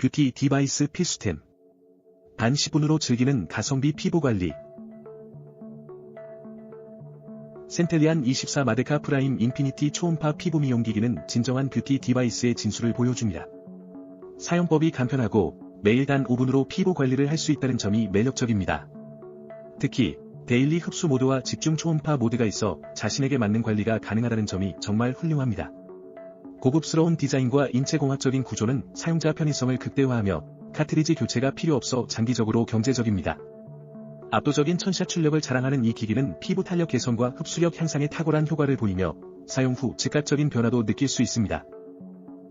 뷰티 디바이스 필수템. 단 10분으로 즐기는 가성비 피부 관리. 센텔리안 24 마데카 프라임 인피니티 초음파 피부 미용기기는 진정한 뷰티 디바이스의 진수를 보여줍니다. 사용법이 간편하고 매일 단 5분으로 피부 관리를 할 수 있다는 점이 매력적입니다. 특히 데일리 흡수 모드와 집중 초음파 모드가 있어 자신에게 맞는 관리가 가능하다는 점이 정말 훌륭합니다. 고급스러운 디자인과 인체공학적인 구조는 사용자 편의성을 극대화하며 카트리지 교체가 필요 없어 장기적으로 경제적입니다. 압도적인 천샷 출력을 자랑하는 이 기기는 피부 탄력 개선과 흡수력 향상에 탁월한 효과를 보이며 사용 후 즉각적인 변화도 느낄 수 있습니다.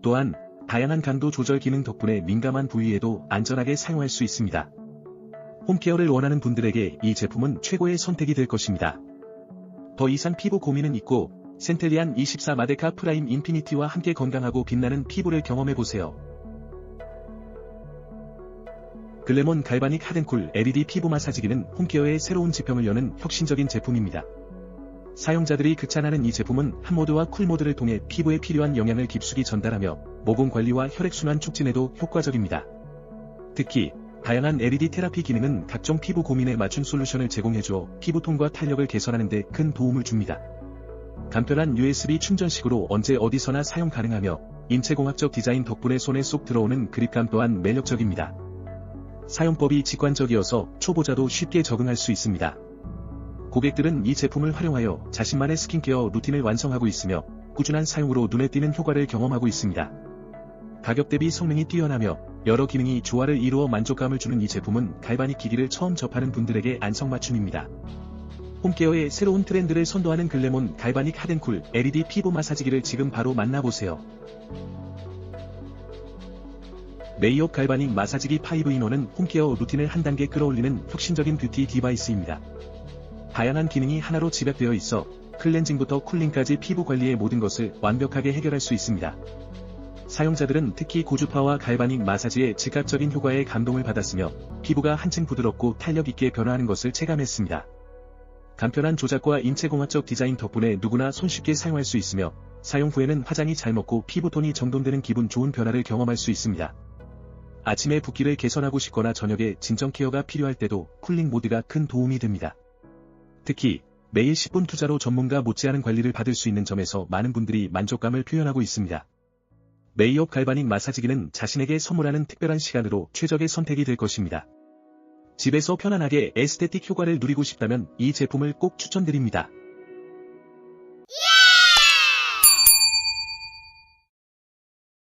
또한 다양한 강도 조절 기능 덕분에 민감한 부위에도 안전하게 사용할 수 있습니다. 홈케어를 원하는 분들에게 이 제품은 최고의 선택이 될 것입니다. 더 이상 피부 고민은 있고 센텔리안 24 마데카 프라임 인피니티와 함께 건강하고 빛나는 피부를 경험해보세요. 글레몬 갈바닉 하덴쿨 LED 피부 마사지기는 홈케어의 새로운 지평을 여는 혁신적인 제품입니다. 사용자들이 극찬하는 이 제품은 핫모드와 쿨모드를 통해 피부에 필요한 영양을 깊숙이 전달하며 모공 관리와 혈액순환 촉진에도 효과적입니다. 특히 다양한 LED 테라피 기능은 각종 피부 고민에 맞춘 솔루션을 제공해줘 피부톤과 탄력을 개선하는 데 큰 도움을 줍니다. 간편한 USB 충전식으로 언제 어디서나 사용 가능하며 인체공학적 디자인 덕분에 손에 쏙 들어오는 그립감 또한 매력적입니다. 사용법이 직관적이어서 초보자도 쉽게 적응할 수 있습니다. 고객들은 이 제품을 활용하여 자신만의 스킨케어 루틴을 완성하고 있으며 꾸준한 사용으로 눈에 띄는 효과를 경험하고 있습니다. 가격 대비 성능이 뛰어나며 여러 기능이 조화를 이루어 만족감을 주는 이 제품은 갈바닉 기기를 처음 접하는 분들에게 안성맞춤입니다. 홈케어의 새로운 트렌드를 선도하는 글레몬 갈바닉 하덴쿨 LED 피부 마사지기를 지금 바로 만나보세요. 메이업 갈바닉 마사지기 5인원은 홈케어 루틴을 한 단계 끌어올리는 혁신적인 뷰티 디바이스입니다. 다양한 기능이 하나로 집약되어 있어 클렌징부터 쿨링까지 피부 관리의 모든 것을 완벽하게 해결할 수 있습니다. 사용자들은 특히 고주파와 갈바닉 마사지의 즉각적인 효과에 감동을 받았으며 피부가 한층 부드럽고 탄력 있게 변화하는 것을 체감했습니다. 간편한 조작과 인체공학적 디자인 덕분에 누구나 손쉽게 사용할 수 있으며 사용 후에는 화장이 잘 먹고 피부톤이 정돈되는 기분 좋은 변화를 경험할 수 있습니다. 아침에 붓기를 개선하고 싶거나 저녁에 진정 케어가 필요할 때도 쿨링 모드가 큰 도움이 됩니다. 특히 매일 10분 투자로 전문가 못지않은 관리를 받을 수 있는 점에서 많은 분들이 만족감을 표현하고 있습니다. 메이업 갈바닉 마사지기는 자신에게 선물하는 특별한 시간으로 최적의 선택이 될 것입니다. 집에서 편안하게 에스테틱 효과를 누리고 싶다면 이 제품을 꼭 추천드립니다.